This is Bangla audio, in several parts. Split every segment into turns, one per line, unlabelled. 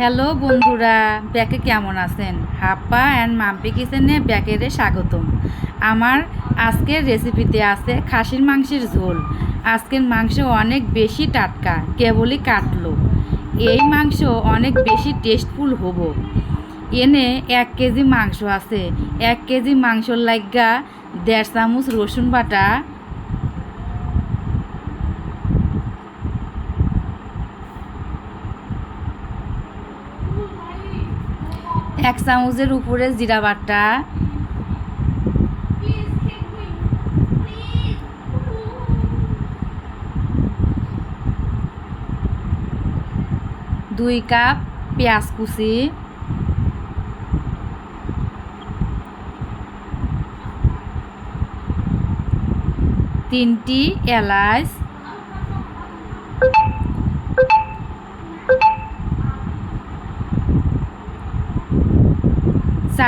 হ্যালো বন্ধুরা, ব্যাকে কেমন আছেন? হাপ্পা অ্যান্ড মাম্পি কিচেনে ব্যাকেরে স্বাগতম। আমার আজকের রেসিপিতে আছে খাসির মাংসের ঝোল। আজকের মাংস অনেক বেশি টাটকা, কেবলই কাটলো। এই মাংস অনেক বেশি টেস্টফুল হব। এনে এক কেজি মাংস আছে। এক কেজি মাংসর লাগা দেড় চামচ রসুন বাটা এক চামচের উপরে জিরা বাটা। দুই কাপ পেঁয়াজ কুচি। তিনটি এলাচ।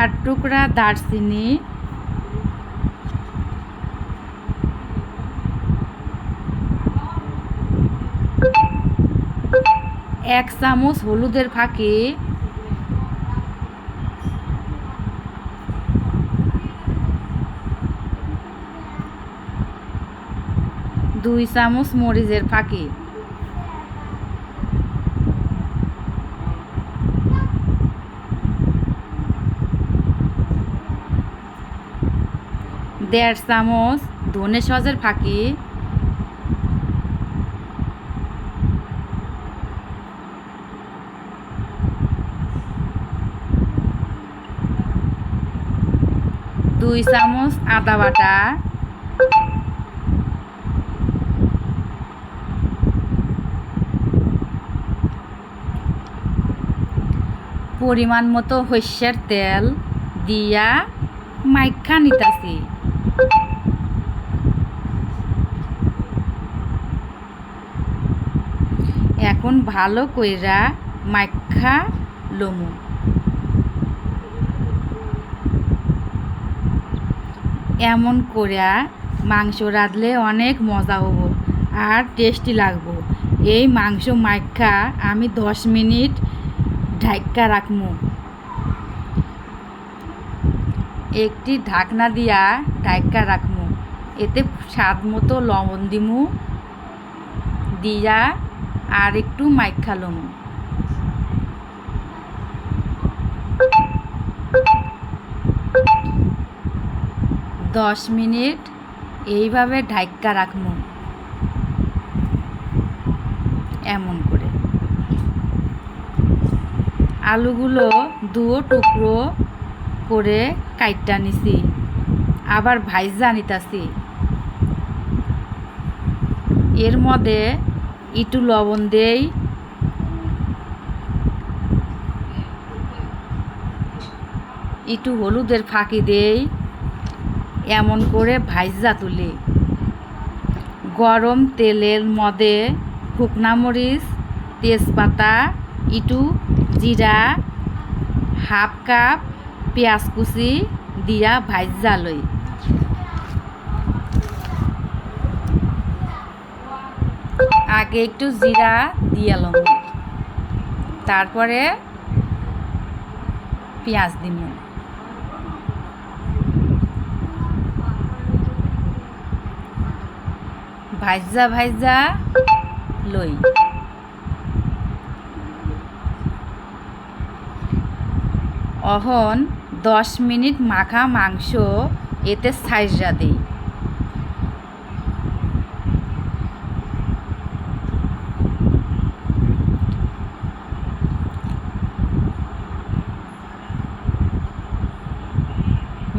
চার টুকরা দারচিনি। এক চামচ হলুদের ফাঁকি। দুই চামচ মরিচের ফাঁকি। দেড় চামচ ধনে সজের ফাঁকি। দুই চামচ আদা বাটা। পরিমাণ মতো সর্ষের তেল দিয়া মাইখা নিতাছি। এখন ভালো কইরা মাইখা লমু। এমন কইরা মাংস রাঁধলে অনেক মজা হব আর টেস্টি লাগবো। এই মাংস মাইখা আমি দশ মিনিট ঢাকা রাখমু। একটি ঢাকনা দিয়া ঢাকা রাখমু। এতে স্বাদ মতো লবণ দিমু, দিয়া আর একটু মাইখা লমু দশ মিনিট এইভাবে ঢাক্কা রাখমু। এমন করে। আলুগুলো দুও টুকরো করে কাইটটা নিছি, আবার ভাইজা নিতাছি। এর মধ্যে একটু লবণ দেই। একটু হলুদের ফাঁকি দেই, এমন করে ভাইজা তুলি। গরম তেলের মধ্যে শুকনা মরিচ, তেজপাতা ইটু জিরা, হাফ কাপ পেঁয়াজ কুচি দিয়া ভাইজা লই আগে একটু জিরা দিয়ালাম তারপরে পেঁয়াজ দিব ভাজা ভাজা লই অহন দশ মিনিট মাখা মাংস, এতে সাইজরা দিই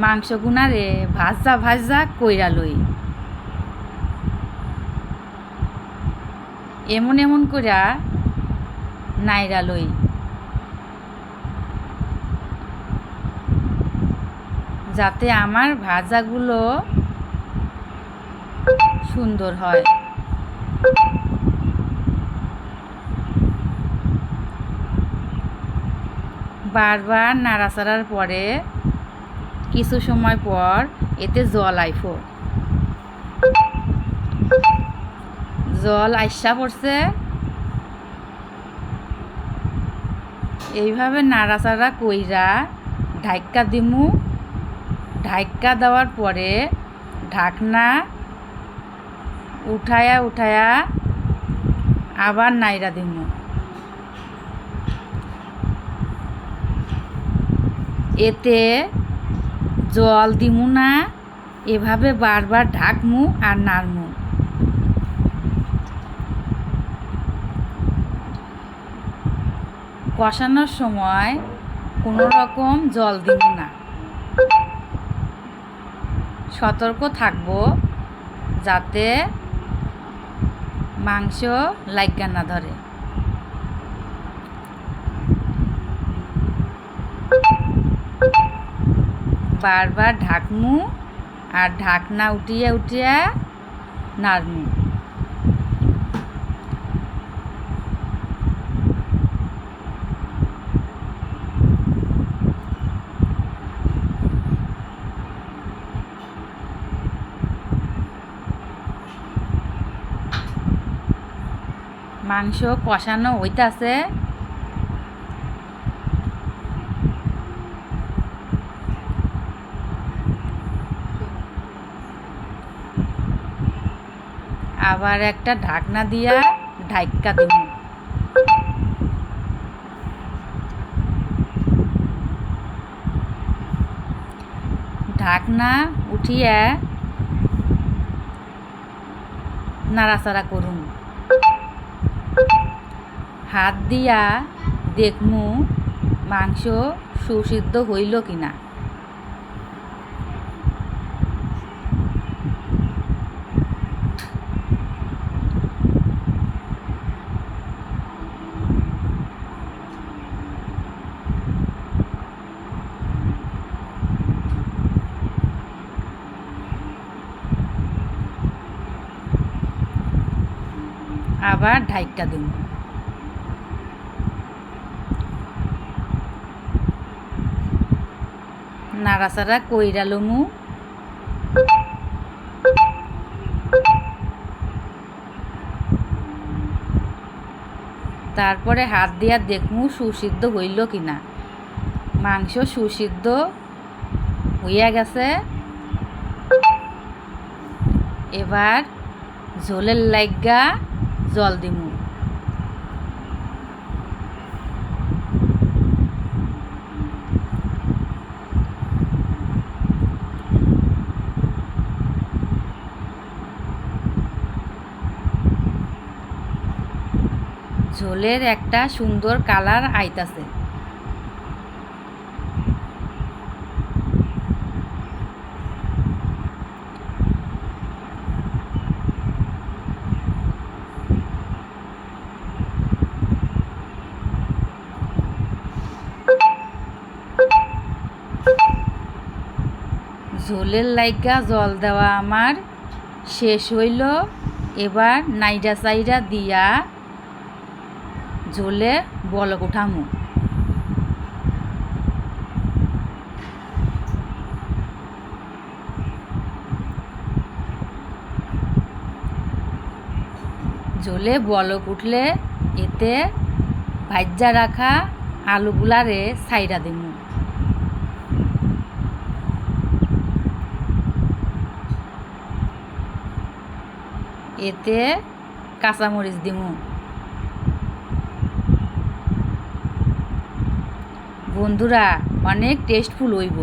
মাংস গুনারে ভাজা ভাজা কইরা লই। এমন এমন কইরা নাইরা লই। যাতে আমার ভাজাগুলো সুন্দর হয়। বারবার নাড়াচাড়ার পরে কিছু সময় পর এতে জল আইফ। জল আইসা পড়ছে। এইভাবে নাড়াচাড়া কইরা ঢাইক্কা দিমু। ঢাইক্কা দেওয়ার পরে ঢাকনা উঠায়া উঠায়া আবার নাইরা দিমু এতে জল দিমু না, এভাবে বারবার ঢাকমু আর নাড়মু। কষানোর সময় কোনো রকম জল দিব না। সতর্ক থাকব যাতে মাংস লাইগা না ধরে। বারবার ঢাকমু আর ঢাকনা উঠিয়ে উঠিয়ে নাড়মু। মাংস কষানো হইতাছে আবার একটা ঢাকনা দিয়া ঢাইক্কা দিব। ঢাকনা উঠিয়ে নাড়াচাড়া করুন। হাত দিয়া দেখমু মাংস সুসিদ্ধ হইল কিনা। আবার ঢাইকা দিন। নাড়াচাড়া কইরা লমু। তারপরে হাত দিয়া দেখমু সুসিদ্ধ হইল কিনা। মাংস সুসিদ্ধ হইয়া গেছে। এবার ঝোলের লাইগা জল দিমু। ঝোলের একটা সুন্দর কালার আইতাছে। ঝোলের লাইগা জল দেওয়া আমার শেষ হইল। এবার নাইডা সাইডা দিয়া ঝোলে বলক উঠামু ঝোলে বলক উঠলে এতে ভাজ্যা রাখা আলুগুলারে সাইডা দিমু। এতে কাঁচামরিচ দিমু। বন্ধুরা, অনেক টেস্টফুল হইব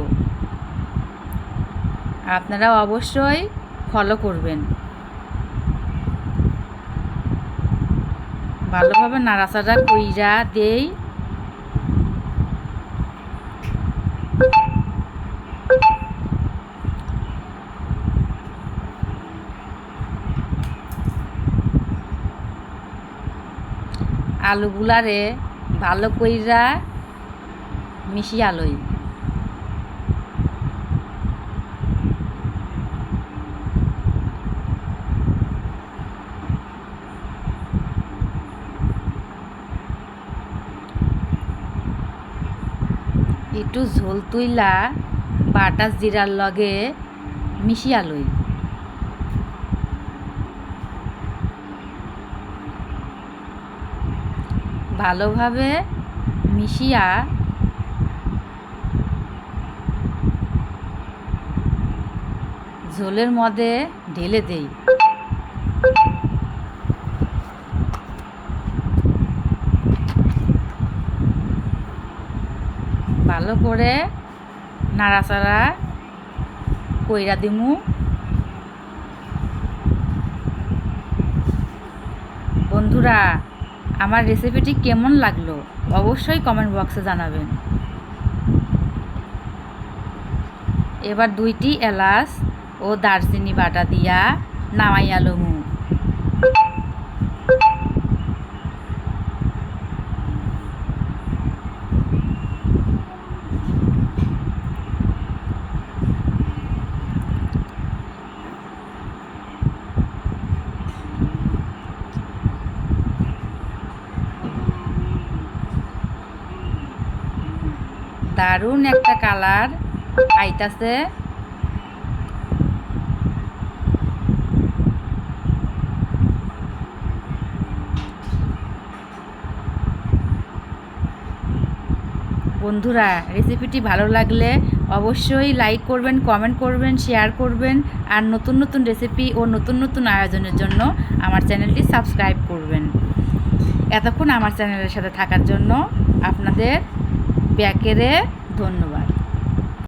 আপনারা অবশ্যই ফলো করবেন। ভালোভাবে নাড়াচাড়া কইরা দেই। আলুগুলারে ভালো কইরা মিশিয়া লই একটু ঝোল তুইলা বাটা জিরার লগে মিশিয়া লই ভালোভাবে মিশিয়া ঝোলের মধ্যে ঢেলে দেই। ভালো করে নাড়াচাড়া কইরা দিমু। বন্ধুরা, আমার রেসিপিটি কেমন লাগল অবশ্যই কমেন্ট বক্সে জানাবেন। এবার দুইটি এলাচ ও দারচিনি বাটা দিয়া নামাইয়া লমু দারুণ একটা কালার আইতাছে। বন্ধুরা রেসিপিটি ভালো লাগলে অবশ্যই লাইক করবেন কমেন্ট করবেন শেয়ার করবেন, আর নতুন নতুন রেসিপি ও নতুন নতুন আয়োজনের জন্য আমার চ্যানেলটি সাবস্ক্রাইব করবেন। এতক্ষণ আমার চ্যানেলের সাথে থাকার জন্য আপনাদের ব্যাকেরে ধন্যবাদ।